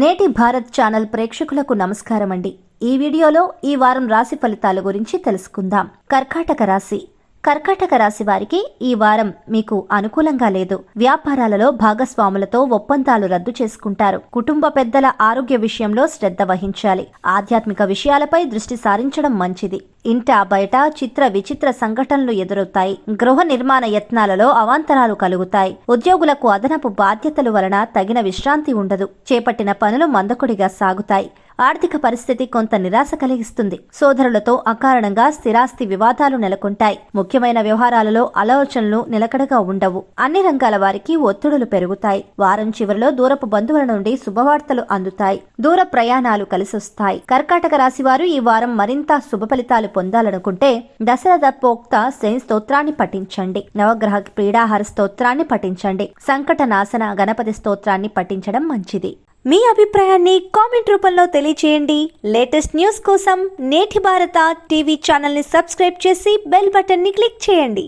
నేటి భారత్ ఛానల్ ప్రేక్షకులకు నమస్కారం అండి ఈ వీడియోలో ఈ వారం రాశి ఫలితాల గురించి తెలుసుకుందాం. కర్కాటక రాశి. కర్కాటక రాశి వారికి ఈ వారం మీకు అనుకూలంగా లేదు. వ్యాపారాలలో భాగస్వాములతో ఒప్పందాలు రద్దు చేసుకుంటారు. కుటుంబ పెద్దల ఆరోగ్య విషయంలో శ్రద్ధ వహించాలి. ఆధ్యాత్మిక విషయాలపై దృష్టి సారించడం మంచిది. ఇంట బయట చిత్ర విచిత్ర సంఘటనలు ఎదురవుతాయి. గృహ నిర్మాణ యత్నాలలో అవాంతరాలు కలుగుతాయి. ఉద్యోగులకు అదనపు బాధ్యతలు వలన తగిన విశ్రాంతి ఉండదు. చేపట్టిన పనులు మందకొడిగా సాగుతాయి. ఆర్థిక పరిస్థితి కొంత నిరాశ కలిగిస్తుంది. సోదరులతో అకారణంగా స్థిరాస్తి వివాదాలు నెలకొంటాయి. ముఖ్యమైన వ్యవహారాలలో ఆలోచనలు నిలకడగా ఉండవు. అన్ని రంగాల వారికి ఒత్తిడులు పెరుగుతాయి. వారం చివరిలో దూరపు బంధువుల నుండి శుభవార్తలు అందుతాయి. దూర ప్రయాణాలు కలిసొస్తాయి. కర్కాటక రాశి వారు ఈ వారం మరింత శుభ ఫలితాలు పొందాలనుకుంటే దశరథ పోక్త శని స్తోత్రాన్ని పఠించండి. నవగ్రహ క్రీడాహార స్తోత్రాన్ని పఠించండి. సంకట నాశన గణపతి స్తోత్రాన్ని పఠించడం మంచిది. మీ అభిప్రాయాన్ని కామెంట్ రూపంలో తెలియచేయండి. లేటెస్ట్ న్యూస్ కోసం నేటి భారత టీవీ ఛానల్ని సబ్స్క్రైబ్ చేసి బెల్ బటన్ని క్లిక్ చేయండి.